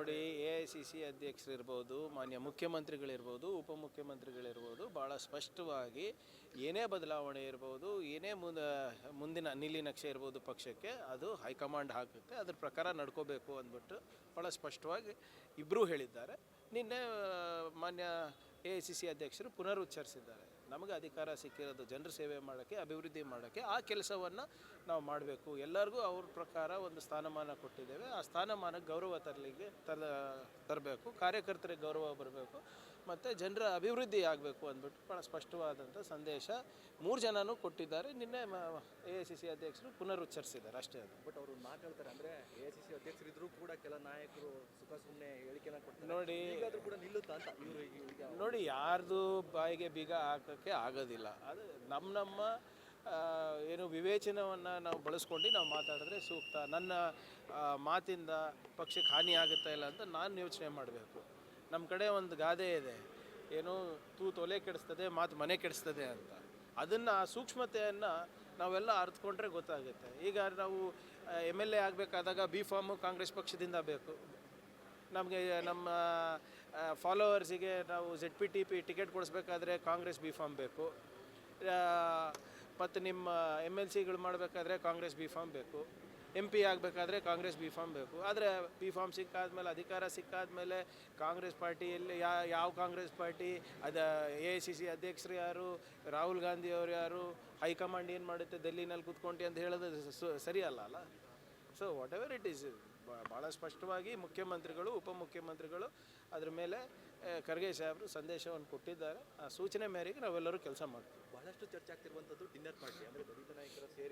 ನೋಡಿ A I C C ಅಧ್ಯಕ್ಷರಿರ್ಬೋದು, ಮಾನ್ಯ ಮುಖ್ಯಮಂತ್ರಿಗಳಿರ್ಬೋದು, ಉಪಮುಖ್ಯಮಂತ್ರಿಗಳಿರ್ಬೋದು ಭಾಳ ಸ್ಪಷ್ಟವಾಗಿ ಏನೇ ಬದಲಾವಣೆ ಇರ್ಬೋದು, ಏನೇ ಮುಂದ, ಮುಂದಿನ ನೀಲಿ ನಕ್ಷೆ ಇರ್ಬೋದು ಪಕ್ಷಕ್ಕೆ, ಅದು ಹೈಕಮಾಂಡ್ ಹಾಕುತ್ತೆ. ಅದ್ರ ಪ್ರಕಾರ ನಡ್ಕೋಬೇಕು ಅಂದ್ಬಿಟ್ಟು ಭಾಳ ಸ್ಪಷ್ಟವಾಗಿ ಇಬ್ಬರೂ ಹೇಳಿದ್ದಾರೆ. ನಿನ್ನೆ ಮಾನ್ಯ ಎ ಐ ಸಿ ಸಿ ಅಧ್ಯಕ್ಷರು ಪುನರುಚ್ಚರಿಸಿದ್ದಾರೆ. ನಮಗೆ ಅಧಿಕಾರ ಸಿಕ್ಕಿರೋದು ಜನರ ಸೇವೆ ಮಾಡೋಕ್ಕೆ, ಅಭಿವೃದ್ಧಿ ಮಾಡೋಕ್ಕೆ ಆ ಕೆಲಸವನ್ನು ನಾವು ಮಾಡಬೇಕು. ಎಲ್ಲರಿಗೂ ಅವ್ರ ಪ್ರಕಾರ ಒಂದು ಸ್ಥಾನಮಾನ ಕೊಟ್ಟಿದ್ದೇವೆ. ಆ ಸ್ಥಾನಮಾನಕ್ಕೆ ಗೌರವ ತರಲಿಕ್ಕೆ ತರ ತರಬೇಕು. ಕಾರ್ಯಕರ್ತರಿಗೆ ಗೌರವ ಬರಬೇಕು. ಮತ್ತು ಜನರ ಅಭಿವೃದ್ಧಿ ಆಗಬೇಕು ಅಂದ್ಬಿಟ್ಟು ಭಾಳ ಸ್ಪಷ್ಟವಾದಂಥ ಸಂದೇಶ ಮೂರು ಜನನೂ ಕೊಟ್ಟಿದ್ದಾರೆ. ನಿನ್ನೆ ಎ ಐ ಸಿ ಸಿ ಅಧ್ಯಕ್ಷರು ಪುನರುಚ್ಚರಿಸಿದ್ದಾರೆ ಅಷ್ಟೇ ಅದು. ಬಟ್ ಅವರು ಮಾತಾಡ್ತಾರೆ ಅಂದರೆ ಎ ಸಿ ಸಿ ಅಧ್ಯಕ್ಷರಿದ್ರು ಕೂಡ ಕೆಲ ನಾಯಕರು ಸುಖ ಸುಮ್ಮನೆ ಹೇಳಿಕೆನ ಕೊಡ್ತಾರೆ. ನೋಡಿ ಕೂಡ ನಿಲ್ಲುತ್ತಾ ಅಂತ ಇವರು ನೋಡಿ ಯಾರ್ದು ಬಾಯಿಗೆ ಬೀಗ ಹಾಕೋಕ್ಕೆ ಆಗೋದಿಲ್ಲ. ಅದು ನಮ್ಮ ನಮ್ಮ ಏನು ವಿವೇಚನವನ್ನು ನಾವು ಬಳಸ್ಕೊಂಡು ನಾವು ಮಾತಾಡಿದ್ರೆ ಸೂಕ್ತ. ನನ್ನ ಮಾತಿಂದ ಪಕ್ಷಕ್ಕೆ ಹಾನಿ ಆಗುತ್ತಾ ಇಲ್ಲ ಅಂತ ನಾನು ಯೋಚನೆ ಮಾಡಬೇಕು. ನಮ್ಮ ಕಡೆ ಒಂದು ಗಾದೆ ಇದೆ. ಏನು ತೂ ತೊಲೆ ಕೆಡಿಸ್ತದೆ, ಮಾತು ಮನೆ ಕೆಡಿಸ್ತದೆ ಅಂತ. ಅದನ್ನು ಆ ಸೂಕ್ಷ್ಮತೆಯನ್ನು ನಾವೆಲ್ಲ ಅರ್ಥಕೊಂಡ್ರೆ ಗೊತ್ತಾಗುತ್ತೆ. ಈಗ ನಾವು ಎಂ ಎಲ್ ಎ ಆಗಬೇಕಾದಾಗ ಬಿ ಫಾರ್ಮು ಕಾಂಗ್ರೆಸ್ ಪಕ್ಷದಿಂದ ಬೇಕು. ನಮಗೆ, ನಮ್ಮ ಫಾಲೋವರ್ಸಿಗೆ ನಾವು Z P T P ticket ಕೊಡಿಸ್ಬೇಕಾದ್ರೆ Congress B form ಬೇಕು. ಮತ್ತು ನಿಮ್ಮ ಎಂ ಎಲ್ ಸಿಗಳು ಮಾಡಬೇಕಾದ್ರೆ ಕಾಂಗ್ರೆಸ್ ಬಿ ಫಾರ್ಮ್ ಬೇಕು. ಎಂ ಪಿ ಆಗಬೇಕಾದ್ರೆ ಕಾಂಗ್ರೆಸ್ ಬಿ ಫಾರ್ಮ್ ಬೇಕು. ಆದರೆ ಬಿ ಫಾರ್ಮ್ ಸಿಕ್ಕಾದ್ಮೇಲೆ, ಅಧಿಕಾರ ಸಿಕ್ಕಾದ್ಮೇಲೆ ಕಾಂಗ್ರೆಸ್ ಪಾರ್ಟಿಯಲ್ಲಿ ಯಾ, ಯಾವ ಕಾಂಗ್ರೆಸ್ ಪಾರ್ಟಿ? ಅದು ಎ ಐ ಸಿ ಸಿ ಅಧ್ಯಕ್ಷರು ಯಾರು? ರಾಹುಲ್ ಗಾಂಧಿ ಅವರು ಯಾರು? ಹೈಕಮಾಂಡ್ ಏನು ಮಾಡುತ್ತೆ? ದೆಲ್ಲಿನಲ್ಲಿ ಕೂತ್ಕೊಂಡು ಅಂತ ಹೇಳೋದು ಸರಿಯಲ್ಲ ಅಲ್ಲ so whatever it is ಭಾಳ ಸ್ಪಷ್ಟವಾಗಿ ಮುಖ್ಯಮಂತ್ರಿಗಳು ಉಪಮುಖ್ಯಮಂತ್ರಿಗಳು ಅದ್ರ ಮೇಲೆ ಖರ್ಗೆ ಸಾಹೇಬರು ಸಂದೇಶವನ್ನು ಕೊಟ್ಟಿದ್ದಾರೆ. ಆ ಸೂಚನೆ ಮೇರೆಗೆ ನಾವೆಲ್ಲರೂ ಕೆಲಸ ಮಾಡ್ತೀವಿ. ಬಹಳಷ್ಟು ಚರ್ಚೆ ಆಗ್ತಿರುವಂಥದ್ದು ಡಿನ್ನರ್ ಪಾರ್ಟಿ ಅಂದರೆ ದಲಿತ ನಾಯಕರ ಸೇರಿ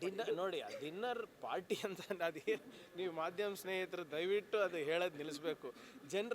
ಡಿನ್ನರ್ ನೋಡಿ ಡಿನ್ನರ್ ಪಾರ್ಟಿ ಅಂತ ಅದೇ ನೀವು ಮಾಧ್ಯಮ ಸ್ನೇಹಿತರು ದಯವಿಟ್ಟು ಅದು ಹೇಳೋದು ನಿಲ್ಲಿಸ್ಬೇಕು. ಜನರ